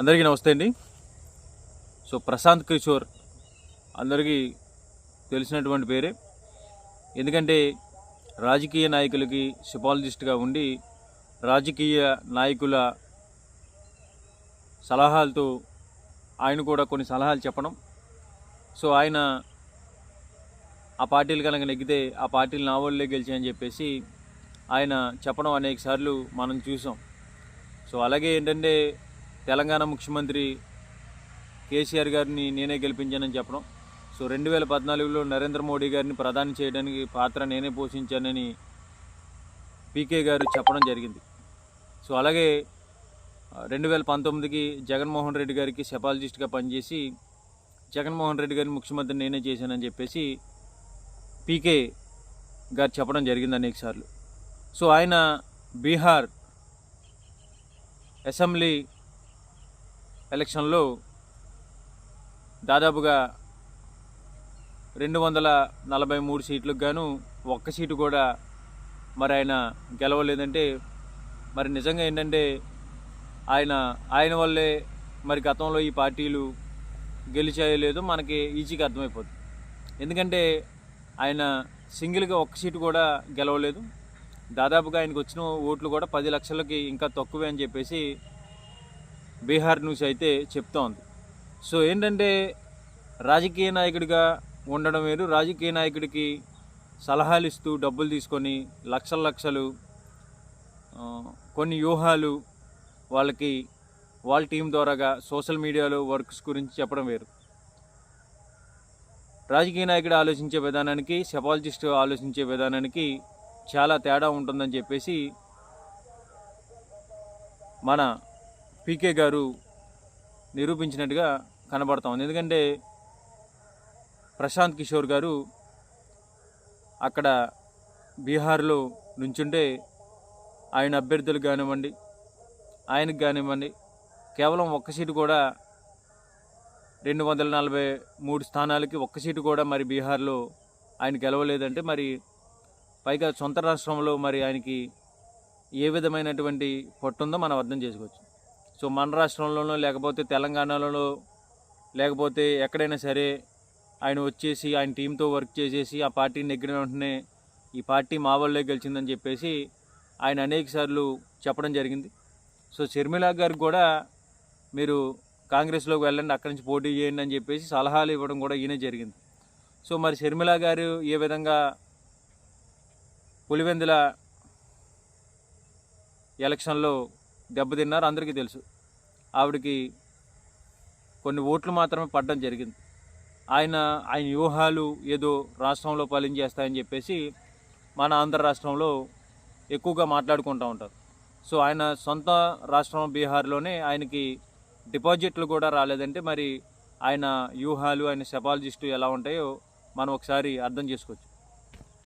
అందరికీ నమస్తే అండి. సో ప్రశాంత్ కిషోర్ అందరికీ తెలిసినటువంటి పేరే. ఎందుకంటే రాజకీయ నాయకులకి సిపాలజిస్ట్గా ఉండి రాజకీయ నాయకుల సలహాలతో ఆయన కూడా కొన్ని సలహాలు చెప్పడం. సో ఆయన ఆ పార్టీలు కనుక నెగ్గితే ఆ పార్టీలు నా వాళ్ళే గెలిచాయని చెప్పేసి ఆయన చెప్పడం అనేక సార్లు మనం చూసాం. సో అలాగే ఏంటంటే తెలంగాణ ముఖ్యమంత్రి కేసీఆర్ గారిని నేనే గెలిపించానని చెప్పడం. సో రెండు వేల పద్నాలుగులో నరేంద్ర మోడీ గారిని ప్రధాని చేయడానికి పాత్ర నేనే పోషించానని పీకే గారు చెప్పడం జరిగింది. సో అలాగే రెండు వేల పంతొమ్మిదికి జగన్మోహన్ రెడ్డి గారికి సెపాలజిస్ట్గా పనిచేసి జగన్మోహన్ రెడ్డి గారిని ముఖ్యమంత్రి నేనే చేశానని చెప్పేసి పీకే గారు చెప్పడం జరిగింది అనేకసార్లు సో ఆయన బీహార్ అసెంబ్లీ ఎలక్షన్లో దాదాపుగా రెండు వందల నలభై మూడు సీట్లకు గాను ఒక్క సీటు కూడా మరి ఆయన గెలవలేదంటే మరి నిజంగా ఏంటంటే ఆయన ఆయన వల్లే మరి గతంలో ఈ పార్టీలు గెలిచాయో లేదో మనకి ఈజీగా అర్థమైపోతుంది ఎందుకంటే ఆయన సింగిల్గా ఒక్క సీటు కూడా గెలవలేదు. దాదాపుగా ఆయనకు వచ్చిన ఓట్లు కూడా పది లక్షలకి ఇంకా తక్కువే అని చెప్పేసి బీహార్ న్యూస్ అయితే చెప్తోంది సో ఏంటంటే రాజకీయ నాయకుడిగా ఉండడం వేరు రాజకీయ నాయకుడికి సలహాలు ఇస్తూ డబ్బులు తీసుకొని లక్షల లక్షలు కొన్ని వ్యూహాలు వాళ్ళకి వాళ్ళ టీం ద్వారాగా సోషల్ మీడియాలో వర్క్స్ గురించి చెప్పడం వేరు. రాజకీయ నాయకుడు ఆలోచించే విధానానికి సెపాలజిస్ట్ ఆలోచించే విధానానికి చాలా తేడా ఉంటుందని చెప్పేసి మన పీకే గారు నిరూపించినట్టుగా కనబడతా ఉంది. ఎందుకంటే ప్రశాంత్ కిషోర్ గారు అక్కడ బీహార్లో నుంచుంటే ఆయన అభ్యర్థులకు కానివ్వండి ఆయనకు కానివ్వండి కేవలం ఒక్క సీటు కూడా రెండు వందల నలభై మూడు స్థానాలకి ఒక్క సీటు కూడా మరి బీహార్లో ఆయన గెలవలేదంటే మరి పైగా సొంత రాష్ట్రంలో మరి ఆయనకి ఏ విధమైనటువంటి పట్టుందో మనం అర్థం చేసుకోవచ్చు. సో మన రాష్ట్రంలోనూ లేకపోతే తెలంగాణలో లేకపోతే ఎక్కడైనా సరే ఆయన వచ్చేసి ఆయన టీంతో వర్క్ చేసేసి ఆ పార్టీని నెగ్గిన వెంటనే ఈ పార్టీ మా వాళ్ళే గెలిచిందని చెప్పేసి ఆయన అనేక సార్లు చెప్పడం జరిగింది. సో షర్మిలా గారికి కూడా మీరు కాంగ్రెస్లోకి వెళ్ళండి అక్కడి నుంచి పోటీ చేయండి అని చెప్పేసి సలహాలు ఇవ్వడం కూడా ఈయన జరిగింది. సో మరి షర్మిల గారు ఏ విధంగా పులివెందుల ఎలక్షన్లో దెబ్బతిన్నారు అందరికీ తెలుసు. ఆవిడకి కొన్ని ఓట్లు మాత్రమే పడడం జరిగింది. ఆయన ఆయన వ్యూహాలు ఏదో రాష్ట్రంలో పాలించేస్తాయని చెప్పేసి మన ఆంధ్ర రాష్ట్రంలో ఎక్కువగా మాట్లాడుకుంటూ ఉంటారు. సో ఆయన సొంత రాష్ట్రం బీహార్లోనే ఆయనకి డిపాజిట్లు కూడా రాలేదంటే మరి ఆయన వ్యూహాలు ఆయన సెపాలజిస్టు ఎలా ఉంటాయో మనం ఒకసారి అర్థం చేసుకోవచ్చు.